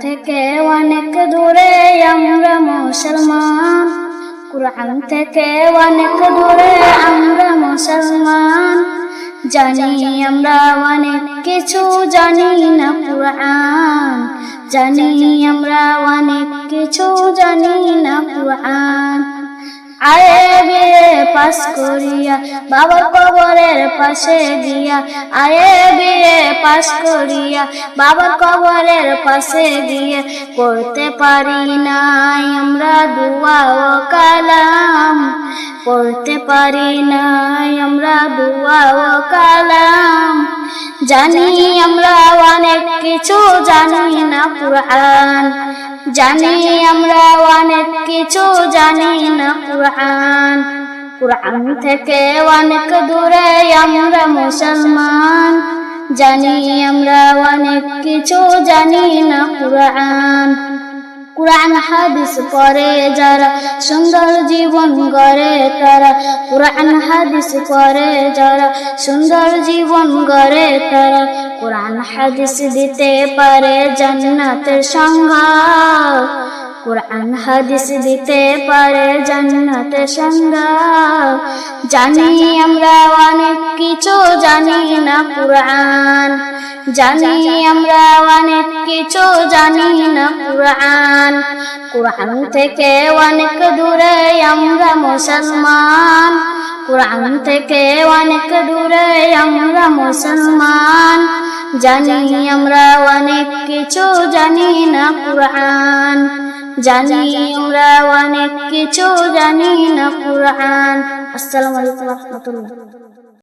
থেকে অনেক দূরে আমরা মুসলমান। থেকে অনেক দূরে আমরা মুসলমান। জানি আমরা অনেক কিছু জানি না কুরআন। জানি আমরা অনেক কিছু জানি না কুরআন। আয়ে পাস করিয়া, বাবার কবরের পাশে গিয়া আয়ে বিয়ে পাশ করিয়া, বাবার কবরের পাশে দিয়ে পড়তে পারি নাই আমরা দুয়া ও কালাম। পড়তে পারি নাই আমরা দুয়া ও কালাম। জানি আমরা অনেক কিছু জানি না কুরআন। জানি আমরা অনেক কিছু জানি না কুরআন। কুরআন থেকে অনেক দূরে আমরা মুসলমান। জানি আমরা অনেক কিছু জানি না কুরআন। কুরআন হাদিস পড়ে যারা সুন্দর জীবন গড়ে, তারা কুরআন হাদিস পড়ে যারা সুন্দর জীবন গড়ে, তারা কুরআন হাদিস দিতে পারে জান্নাতের সংজ্ঞা কুরআন, হাদিস দিতে পারে জান্নাতের সংজ্ঞা জানি আমরা অনেক কিছু জানি না কুরআন। জানি আমরা অনেক কিছু জানি না কুরআন। কুরআন থেকে অনেক দূরে আমরা মুসলমান। কুরআন থেকে অনেক দূরে আমরা মুসলমান। জানি আমরা অনেক কিছু জানি না কুরআন। জানি আমরা অনেক কিছু জানি না কোরআন। আসসালামু আলাইকুম রহমতুল্লাহ।